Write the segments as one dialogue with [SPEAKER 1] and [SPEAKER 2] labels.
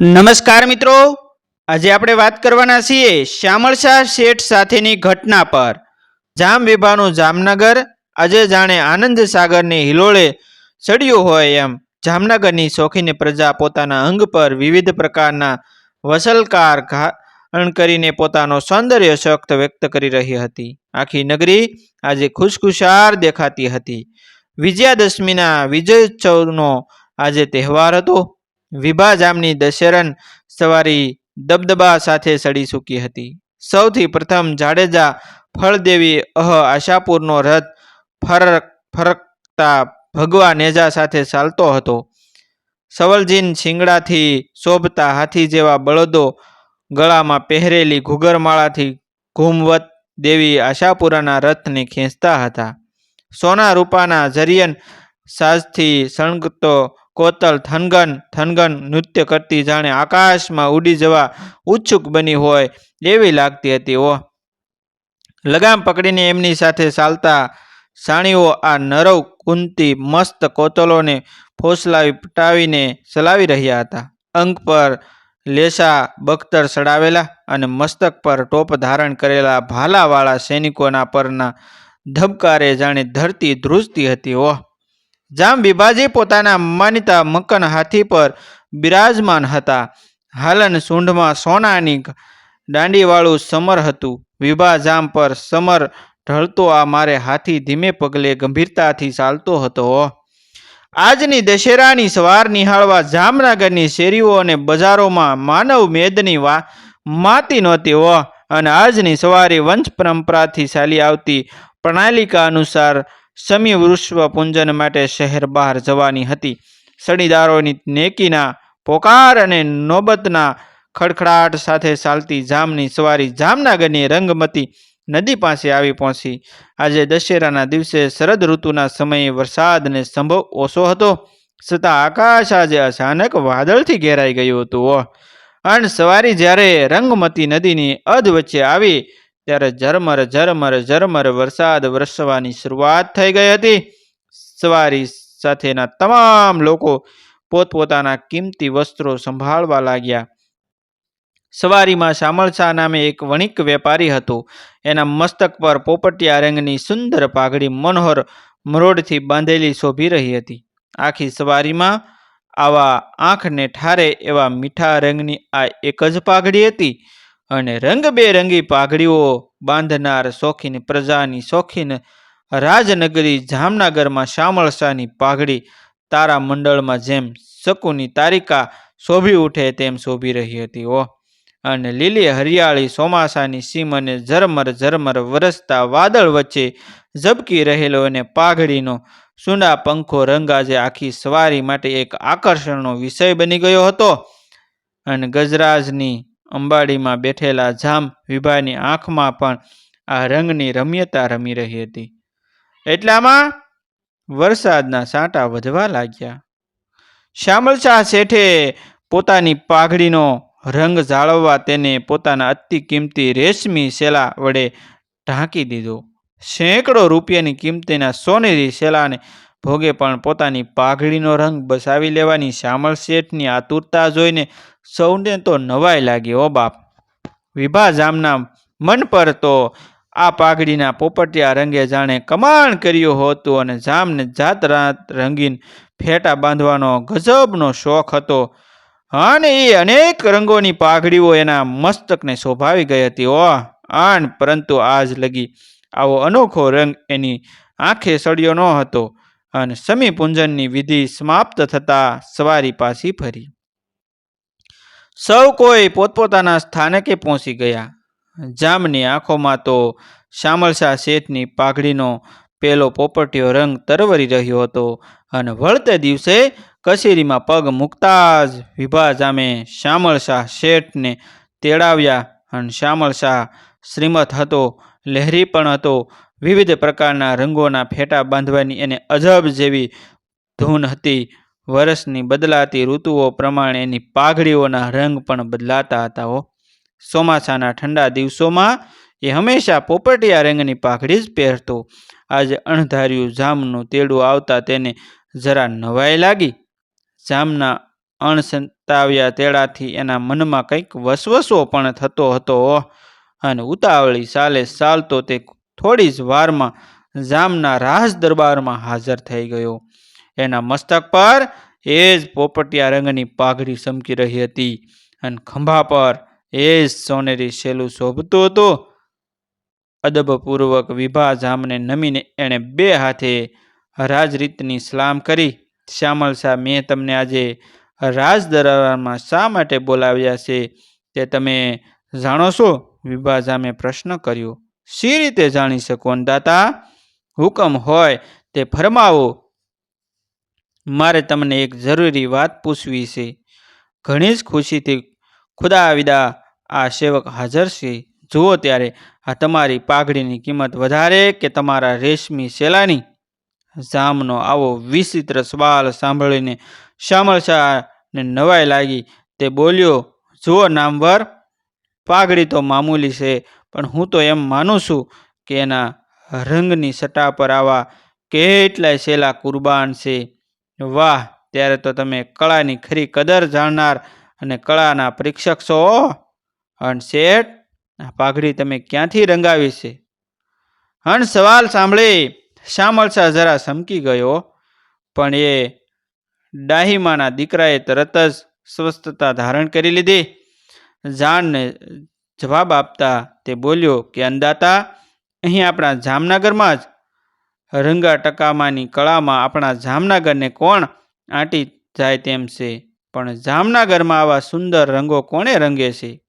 [SPEAKER 1] નમસ્કાર મિત્રો. આજે આપણે વાત કરવાના છીએ શ્યામળશાહ શેઠ સાથેની ઘટના પર. જામ વિભાનું જામનગર, આજે જાણે આનંદ સાગરની હિલોળે ચડ્યું હોય એમ. જામનગરની શોખીન પ્રજા પોતાના અંગ પર વિવિધ પ્રકારના વસલકાર ઘાણ કરીને પોતાનો સૌંદર્ય શક્ત વ્યક્ત કરી રહી હતી. આખી નગરી આજે ખુશખુશાર દેખાતી હતી. વિજયાદશમીના વિજયોત્સવનો આજે તહેવાર હતો. વિભા જામની દશેરન સવારી દબદબા સાથે સડી ચૂકી હતી. સૌથી પ્રથમ જાડેજા ફળદેવી અહ આશાપુરનો રથ ફરક ફરકતા ભગવા નેજા સાથે ચાલતો હતો. સવલજીન શિંગડાથી શોભતા હાથી જેવા બળદો ગળામાં પહેરેલી ઘૂઘરમાળાથી ઘૂમવત દેવી આશાપુરાના રથને ખેંચતા હતા. સોના રૂપાના ઝરિયન સાજથી સળગતો કોતલ થનગન થનગન નૃત્ય કરતી જાણે આકાશમાં ઉડી જવા ઉત્સુક બની હોય એવી લાગતી હતી ઓ લગામ પકડીને એમની સાથે ચાલતા સાણીઓ આ નરવ કુંતી મસ્ત કોતલોને ફોસલાવી પટાવીને ચલાવી રહ્યા હતા. અંગ પર લેસા બખ્તર ચડાવેલા અને મસ્તક પર ટોપ ધારણ કરેલા ભાલાવાળા સૈનિકોના પરના ધબકારે જાણે ધરતી ધ્રુજતી હતી, ઓહ. જામ વિભાજી પોતાના માનીતા મકન હાથી પર બિરાજમાન હતા. હાલન સૂંઢમાં સોનાની દાંડીવાળું સમર હતું. વિભા જામ પર સમર ઢળતો આ મારે હાથી ધીમે પગલે ગંભીરતાથી ચાલતો હતો. આજની દશેરાની સવાર નિહાળવા જામનગરની શેરીઓ અને બજારોમાં માનવ મેદની વા માતી નહોતી હો. અને આજની સવારે વંશ પરંપરાથી ચાલી આવતી પ્રણાલિકા અનુસાર સમી વૃષ્વ પૂંજન માટે શહેર બહાર જવાની હતી. સડીદારોની નેકીના પોકાર અને નોબતના ખડખડાટ સાથે ચાલતી જામની સવારી જામનગરની રંગમતી નદી પાસે આવી પહોંચી. આજે દશેરાના દિવસે શરદ ઋતુના સમયે વરસાદને સંભવ ઓછો હતો, છતાં આકાશ આજે અચાનક વાદળથી ઘેરાઈ ગયું હતું. અણ સવારી જ્યારે રંગમતી નદીની અધ વચ્ચે આવી ત્યારે ઝરમર ઝરમર ઝરમર વરસાદ વરસવાની શરૂઆત થઈ ગઈ હતી. સવારી સાથેના તમામ લોકો પોતપોતાના કિંમતી વસ્ત્રો સંભાળવા લાગ્યા. સવારીમાં શામળશા નામે એક વણિક વેપારી હતો. એના મસ્તક પર પોપટિયા રંગની સુંદર પાઘડી મનોહર મરોડથી બાંધેલી શોભી રહી હતી. આખી સવારીમાં આવા આંખને ઠારે એવા મીઠા રંગની આ એક જ પાઘડી હતી. અને રંગબેરંગી પાઘડીઓ બાંધનાર શોખીન પ્રજાની શોખીન રાજનગરી જામનગરમાં શામળશાની પાઘડી તારા મંડળમાં જેમ શકુની તારિકા શોભી ઉઠે તેમ શોભી રહી હતી ઓ અને લીલી હરિયાળી ચોમાસાની સીમ અને ઝરમર ઝરમર વરસતા વાદળ વચ્ચે ઝબકી રહેલો અને પાઘડીનો સુંડા પંખો રંગ આજે આખી સવારી માટે એક આકર્ષણનો વિષય બની ગયો હતો. અને ગજરાજની અંબાડીમાં બેઠેલા જામ વિભાની આંખમાં પણ આ રંગની રમ્યતા રમી રહી હતી. એટલામાં વરસાદના સાંટા વધવા લાગ્યા. શ્યામલશાહ શેઠે પોતાની પાઘડીનો રંગ જાળવવા તેને પોતાના અતિ કિંમતી રેશમી શેલા વડે ઢાંકી દીધો. સેંકડો રૂપિયાની કિંમતીના સોનેરી સેલાને ભોગે પણ પોતાની પાઘડીનો રંગ બસાવી લેવાની શ્યામલ શેઠની આતુરતા જોઈને સૌને તો નવાઈ લાગી, ઓ બાપ. વિભા જામના મન પર તો આ પાઘડીના પોપટિયા રંગે જાણે કમાણ કર્યું હતું અને જામને જાત રાત રંગીન ફેટા બાંધવાનો ગજબનો શોખ હતો. અને એ અનેક રંગોની પાઘડીઓ એના મસ્તકને શોભાવી ગઈ હતી, ઓ આન, પરંતુ આજ લગી આવો અનોખો રંગ એની આંખે સળ્યો ન હતો. અને સમીપૂંજનની વિધિ સમાપ્ત થતાં સવારી પાછી ફરી. સૌ કોઈ પોતપોતાના સ્થાનકે પહોંચી ગયા. જામની આંખોમાં તો શામળશાહ શેઠની પાઘડીનો પેલો પોપટીયો રંગ તરવરી રહ્યો હતો અને વળતે દિવસે કચેરીમાં પગ મૂકતા જ વિભા જામે શામળશાહ શેઠને તેડાવ્યા અને શામળશાહ શ્રીમત હતો, લહેરી પણ હતો વિવિધ પ્રકારના રંગોના ફેટા બાંધવાની એને અજબ જેવી ધૂન હતી. વરસની બદલાતી ઋતુઓ પ્રમાણે એની પાઘડીઓના રંગ પણ બદલાતા હતા ચોમાસાના ઠંડા દિવસોમાં એ હંમેશા પોપટિયા રંગની પાઘડી જ પહેરતો. આજે અણધાર્યું જામનું તેડું આવતા તેને જરા નવાઈ લાગી. જામના અણસંતાવ્યા તેડાથી એના મનમાં કંઈક વસવસો પણ થતો હતો અને ઉતાવળી સાલે ચાલતો તે થોડી જ વારમાં જામના રાજ દરબારમાં હાજર થઈ ગયો. એના મસ્તક પર એ જ પોપટિયા રંગની પાઘડી ચમકી રહી હતી અને ખંભા પર એ જ સોનેરી શેલું શોભતું હતું. અદબપૂર્વક વિભા જામને નમીને એણે બે હાથે રાજરીતની સલામ કરી. શ્યામલ શાહ, મેં તમને આજે રાજ દરબારમાં શા માટે બોલાવ્યા છે તે તમે જાણો છો? વિભા જામે પ્રશ્ન કર્યો. શી રીતે જાણી શકો? દાતા, હુકમ હોય તે ફરમાવો. મારે તમને એક જરૂરી વાત પૂછવી છે. ઘણી જ ખુશીથી ખુદા વિદા આ સેવક હાજર છે. જુઓ ત્યારે, આ તમારી પાઘડીની કિંમત વધારે કે તમારા રેશમી સેલાની? જામનો આવો વિચિત્ર સવાલ સાંભળીને શ્યામળ શાહને નવાઈ લાગી. તે બોલ્યો, જુઓ નામવર, પાઘડી તો મામૂલી છે પણ હું તો એમ માનું છું કે એના રંગની સટા પર આવા કેટલાય સેલા કુરબાન છે. વાહ, ત્યારે તો તમે કળાની ખરી કદર જાણનાર અને કળાના પરીક્ષક છો. હણ શેઠ, આ પાઘડી તમે ક્યાંથી રંગાવી છે? હણ સવાલ સાંભળી. શ્યામળ જરા સમકી ગયો, પણ એ ડાહીમાના દીકરાએ તરત જ સ્વસ્થતા ધારણ કરી લીધી. જાણને જવાબ આપતા તે બોલ્યો કે, અંદાતા, અહીં આપણા જામનગરમાં જ રંગા ટકામાની કળામાં આપણા જામનગરને કોણ આંટી જાય તેમ છે, પણ જામનગરમાં આવા સુંદર રંગો કોણે રંગે છે?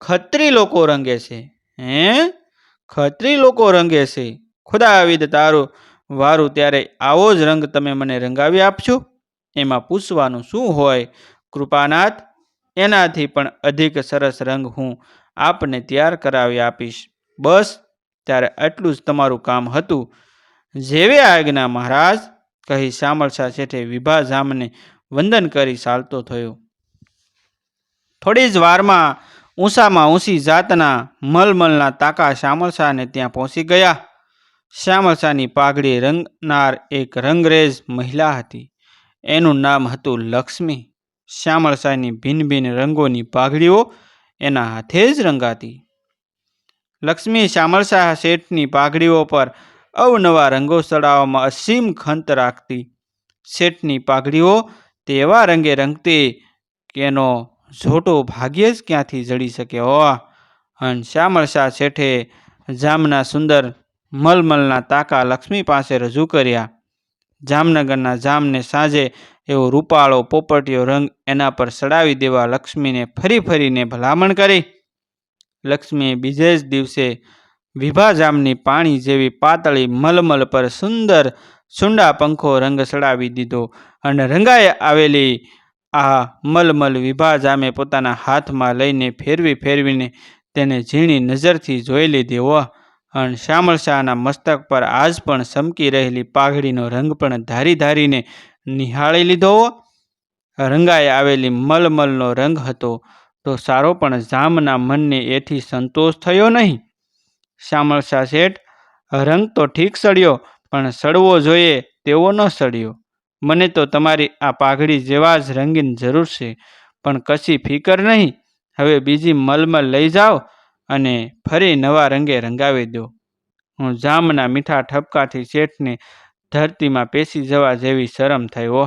[SPEAKER 1] ખત્રી લોકો રંગે છે. હે? ખત્રી લોકો રંગે છે? ખુદા આવિદ તારું વારું ત્યારે આવો જ રંગ તમે મને રંગાવી આપશો? એમાં પૂછવાનું શું હોય? કૃપાનાથ એનાથી પણ અધિક સરસ રંગ હું આપને તૈયાર કરાવી આપીશ. બસ, ત્યારે આટલું જ તમારું કામ હતું. જેવે આજ્ઞા મહારાજ, કહી શ્યામળશા શેઠે વિભાજામને વંદન કરી ચાલતો થયો. થોડી જ વારમાં ઊંસામાં ઊંસી જાતના મલમલના તાકા શ્યામળશાહને ત્યાં પહોંચી ગયા. શ્યામળશાની પાઘડી રંગનાર એક રંગરેજ મહિલા હતી. એનું નામ હતું લક્ષ્મી. શ્યામળશાહની ભિન્ન ભિન્ન રંગોની પાઘડીઓ એના હાથે જ રંગાતી. લક્ષ્મી શ્યામળશાહ શેઠની પાઘડીઓ પર અવનવા રંગો ચડાવવામાં અસીમ ખંત રાખતી. શેઠની પાઘડીઓ તેવા રંગે રંગતી કે એનો ઝોટો ભાગ્યે જ ક્યાંથી જડી શકે હો અને શ્યામળશાહ શેઠે જામના સુંદર મલમલના તાકા લક્ષ્મી પાસે રજૂ કર્યા. જામનગરના જામને સાંજે એવો રૂપાળો પોપટીયો રંગ એના પર ચડાવી દેવા લક્ષ્મીને ફરી ફરીને ભલામણ કરી. લક્ષ્મીએ બીજે જ દિવસે વિભાજામની પાણી જેવી પાતળી મલમલ પર સુંદર સુંડા પંખો રંગ ચડાવી દીધો અને રંગાઈ આવેલી આ મલમલ વિભાજામે પોતાના હાથમાં લઈને ફેરવી ફેરવીને તેને ઝીણી નજરથી જોઈ લીધી. હો અને શ્યામળ શાહના મસ્તક પર આજ પણ ચમકી રહેલી પાઘડીનો રંગ પણ ધારી ધારીને નિહાળી લીધો. રંગાઈ આવેલી મલમલનો રંગ હતો. તો સારો પણ જામના મનને એથી સંતોષ થયો નહીં. શામળશા શેઠ, રંગ તો ઠીક સડ્યો પણ સડવો જોઈએ તેવો ન સડ્યો મને તો તમારી આ પાઘડી જેવા જ રંગીન જરૂર છે, પણ કશી ફિકર નહીં. હવે બીજી મલમલ લઈ જાઓ અને ફરી નવા રંગે રંગાવી દો. હું જામના મીઠા ઠપકાથી શેઠને ધરતીમાં પેસી જવા જેવી શરમ થઈ, હો.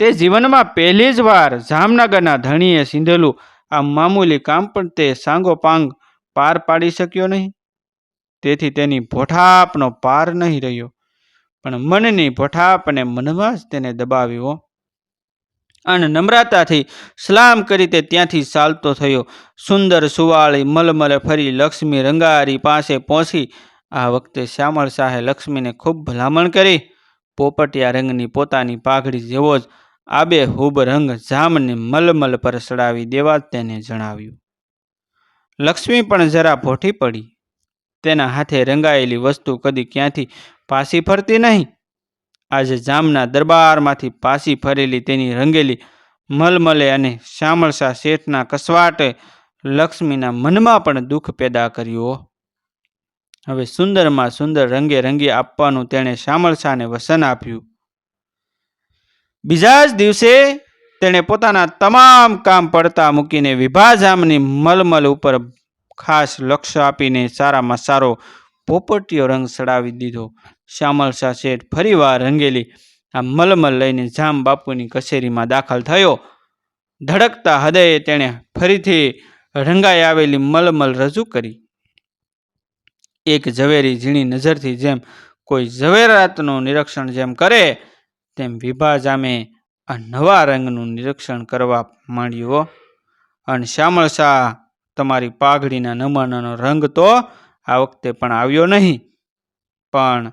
[SPEAKER 1] તે જીવનમાં પહેલી જ વાર જામનગરના ધણીએ સીંધેલું આ મામૂલી કામ પણ તે સાંગોપાંગ પાર પાડી શક્યો નહીં. તેથી તેની ભોઠાપનો પાર નહીં રહ્યો. પણ મનની ભોઠાપને મનમાં જ તેને દબાવ્યો અને નમ્રતાથી સલામ કરી તે ત્યાંથી ચાલતો થયો. સુંદર સુવાળી મલમલે ફરી લક્ષ્મી રંગારી પાસે પહોંચી આ વખતે શ્યામળ શાહે લક્ષ્મીને ખૂબ ભલામણ કરી. પોપટિયા રંગની પોતાની પાઘડી જેવો જ આબે હુબ રંગ જામને મલમલ પર ચડાવી દેવા તેને જણાવ્યું. લક્ષ્મી પણ જરા ભોઠી પડી. તેના હાથે રંગાયેલી વસ્તુ કદી ક્યાંથી પાસી ફરતી નહીં. આજે જામના દરબારમાંથી પાસી ફરેલી તેની રંગેલી મલમલે અને શ્યામળશા શેઠના કસવાટે લક્ષ્મીના મનમાં પણ દુઃખ પેદા કર્યું. હવે સુંદરમાં સુંદર રંગે રંગી આપવાનું તેણે શ્યામળશાને વસન આપ્યું. બીજા જ દિવસે તેણે પોતાના તમામ કામ પડતા મૂકીને વિભાજામની મલમલ ઉપર ખાસ લક્ષ્ય આપીને સારામાં સારો પોપટીયો રંગ ચડાવી દીધો. શ્યામળ શાહ શેઠ ફરીવાર રંગેલી આ મલમલ લઈને જામ બાપુની કચેરીમાં દાખલ થયો. ધડકતા હૃદયે તેણે ફરીથી રંગાઈ આવેલી મલમલ રજૂ કરી. એક ઝવેરી ઝીણી નજરથી જેમ કોઈ ઝવેરાતનું નિરીક્ષણ જેમ કરે, તેમ વિભાજામે આ નવા રંગનું નિરીક્ષણ કરવા માંડ્યો અને શ્યામળ શાહ તમારી પાઘડીના નમનનો રંગ તો આ વખતે પણ આવ્યો નહીં. પણ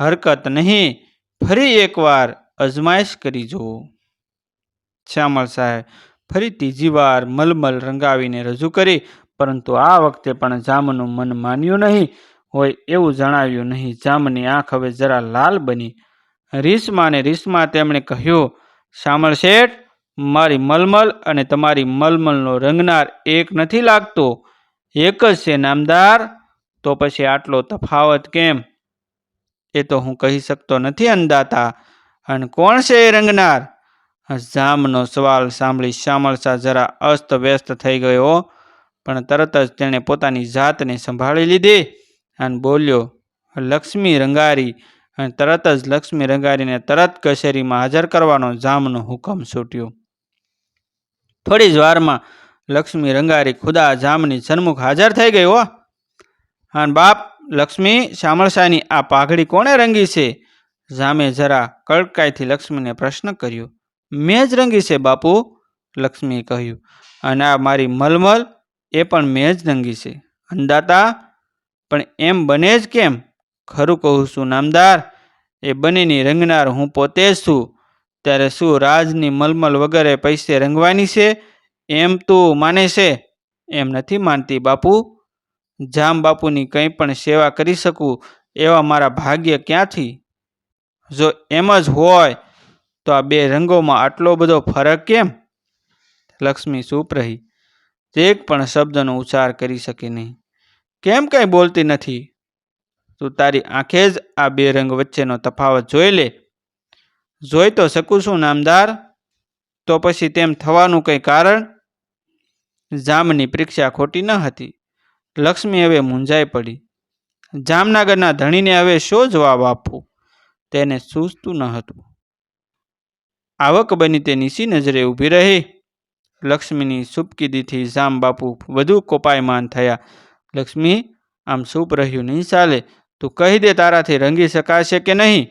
[SPEAKER 1] હરકત નહીં, ફરી એકવાર અજમાયશ કરી જુઓ. શ્યામળ શાહે ફરી ત્રીજી વાર મલમલ રંગાવીને રજૂ કરી પરંતુ આ વખતે પણ જામનું મન માન્યું નહીં હોય એવું જણાવ્યું નહીં. જામની આંખ હવે જરા લાલ બની. રીસમાને રીસમાં તેમણે કહ્યું શામળ શેઠ, મારી મલમલ અને તમારી મલમલનો રંગનાર એક નથી લાગતો. એક જ છે નામદાર, તો પછી આટલો તફાવત કેમ? એ તો હું કહી શકતો નથી અંદાતા અને કોણ છે એ રંગનાર? જામનો સવાલ સાંભળી શ્યામળ શાહ જરા અસ્ત વ્યસ્ત થઈ ગયો. પણ તરત જ તેણે પોતાની જાતને સંભાળી લીધી અને બોલ્યો, લક્ષ્મી રંગારી. અને તરત જ લક્ષ્મી રંગારીને તરત કચેરીમાં હાજર કરવાનો જામનો હુકમ છૂટ્યો. થોડી જ વારમાં લક્ષ્મી રંગારી ખુદા જામની સન્મુખ હાજર થઈ ગઈ હો. અને બાપ, લક્ષ્મી શામળશાની આ પાઘડી કોણે રંગી છે? જામે જરા કડકાઈથી લક્ષ્મીને પ્રશ્ન કર્યો. મેં જ રંગી છે બાપુ, લક્ષ્મીએ કહ્યું. અને આ મારી મલમલ એ પણ મેં જ નંગી છે. અંદાતા, પણ એમ બને જ કેમ? ખરું કહું છું, નામદાર, એ બંનેની રંગનાર હું પોતે જ છું. ત્યારે શું રાજની મલમલ વગેરે પૈસે રંગવાની છે? એમ તું માને છે. એમ નથી માનતી બાપુ. જામ બાપુની કંઈ પણ સેવા કરી શકું, એવા મારા ભાગ્ય ક્યાંથી? જો એમ જ હોય, તો આ બે રંગોમાં આટલો બધો ફરક કેમ? લક્ષ્મી ચૂપ રહી. એક પણ શબ્દનો ઉચ્ચાર કરી શકે નહીં. કેમ કંઈ બોલતી નથી? તું તારી આંખે જ આ બે રંગ વચ્ચેનો તફાવત જોઈ લે. જોઈ તો શકું છું, નામદાર. તો પછી તેમ થવાનું કંઈ કારણ? જામની પરીક્ષા ખોટી ન હતી. લક્ષ્મી હવે મૂંઝાઈ પડી. જામનગરના ધણીને હવે શો જવાબ આપવો? તેને સૂઝતું ન હતું. આવક બની તે નીસી નજરે ઊભી રહી? લક્ષ્મીની સુપકીદીથી જામ બાપુ વધુ કોપાયમાન થયા. લક્ષ્મી, આમ સૂપ રહ્યું નહીં ચાલે, તું કહી દે તારાથી રંગી શકાશે કે નહીં?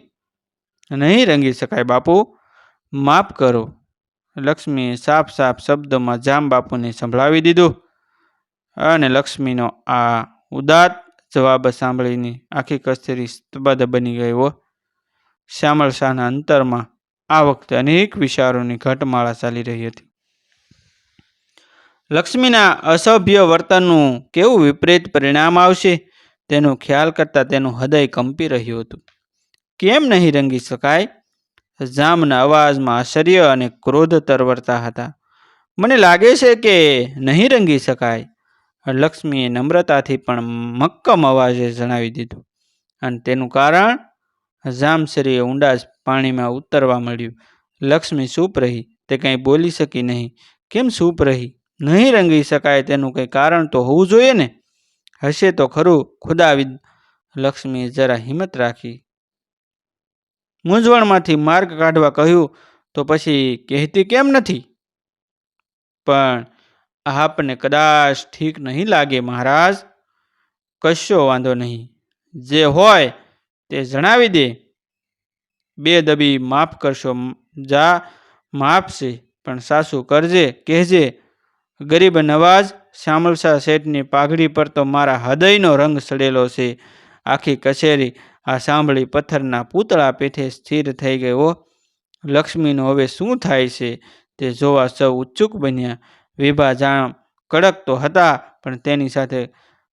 [SPEAKER 1] નહીં રંગી શકાય બાપુ, માફ કરો. લક્ષ્મીએ સાફ સાફ શબ્દોમાં જામ બાપુને સંભળાવી દીધું. અને લક્ષ્મીનો આ ઉદાત જવાબ સાંભળીને આખી કસ્તરી સ્તબદ્ધ બની હો. શ્યામળ શાહના અંતરમાં આ વખતે અનેક વિચારોની ઘટમાળા ચાલી રહી હતી. લક્ષ્મીના અસભ્ય વર્તનનું કેવું વિપરીત પરિણામ આવશે? તેનો ખ્યાલ કરતાં તેનું હૃદય કંપી રહ્યું હતું. કેમ નહીં રંગી શકાય? જામના અવાજમાં આશ્ચર્ય અને ક્રોધ તરવરતા હતા. મને લાગે છે કે નહીં રંગી શકાય. લક્ષ્મીએ નમ્રતાથી પણ મક્કમ અવાજે જણાવી દીધું. અને તેનું કારણ? જામશ્રીએ ઊંડા પાણીમાં ઉતરવા મળ્યું લક્ષ્મી સૂપ રહી. તે કંઈ બોલી શકી નહીં. કેમ સૂપ રહી? નહીં રંગી શકાય તેનું કંઈ કારણ તો હોવું જોઈએ ને? હશે તો ખરું. ખુદાવિદ લક્ષ્મીએ જરા હિંમત રાખી. મૂંઝવણમાંથી માર્ગ કાઢવા કહ્યું, તો પછી કહેતી કેમ નથી? પણ આપને કદાચ ઠીક નહીં લાગે, મહારાજ. કશો વાંધો નહીં. જે હોય તે જણાવી દે. બે દબી માફ કરશો. જા માફ છે પણ સાસુ કરજે, કહેજે. ગરીબ નવાજ શામળશા શેઠની પાઘડી પર તો મારા હૃદયનો રંગ સડેલો છે. આખી કચેરી આ સાંભળી પથ્થરના પૂતળા પેઠે સ્થિર થઈ ગયો લક્ષ્મીનું હવે શું થાય છે? તે જોવા સૌ ઉત્સુક બન્યા. વિભા જાણ કડક તો હતા, પણ તેની સાથે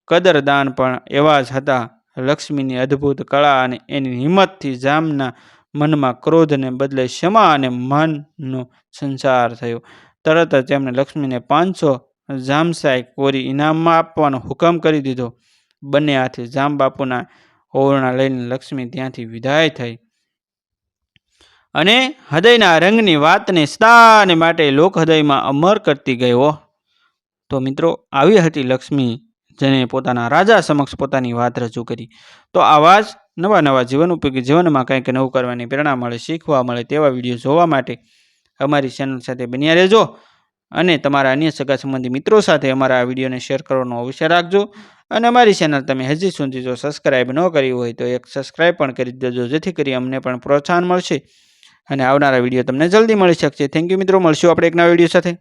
[SPEAKER 1] કદરદાન પણ એવા જ હતા. લક્ષ્મીની અદ્ભુત કળા અને એની હિંમતથી જામના મનમાં ક્રોધને બદલે ક્ષમા અને મનનો સંસાર થયો. તરત જ તેમણે લક્ષ્મીને પાંચસો જામસાઈ કોરી ઇનામમાં આપવાનો હુકમ કરી દીધો. બંને હાથે જામબાપુના ઓરણા લઈને લક્ષ્મી ત્યાંથી વિદાય થઈ. અને હૃદયના રંગની વાતને સદાને માટે લોકહૃદયમાં અમર કરતી ગયો તો મિત્રો, આવી હતી લક્ષ્મી જેને પોતાના રાજા સમક્ષ પોતાની વાત રજૂ કરી. તો આવા જ નવા નવા જીવન ઉપયોગી જીવનમાં કંઈક નવું કરવાની પ્રેરણા મળે, શીખવા મળે તેવા વીડિયો જોવા માટે અમારી ચેનલ સાથે બન્યા રહેજો અને તમારા અન્ય સગા સંબંધી મિત્રો સાથે અમારા આ વિડીયોને શેર કરવાનો અવશ્ય રાખજો. અને અમારી ચેનલ તમે હજી સુધી જો સબસ્ક્રાઈબ ન કરી હોય તો એક સબસ્ક્રાઈબ પણ કરી દેજો, જેથી કરી અમને પણ પ્રોત્સાહન મળશે. અને આવનારા વીડિયો તમને જલ્દી મળી શકશે. થેન્ક યુ મિત્રો. મળશું આપણે એક નવા વીડિયો સાથે.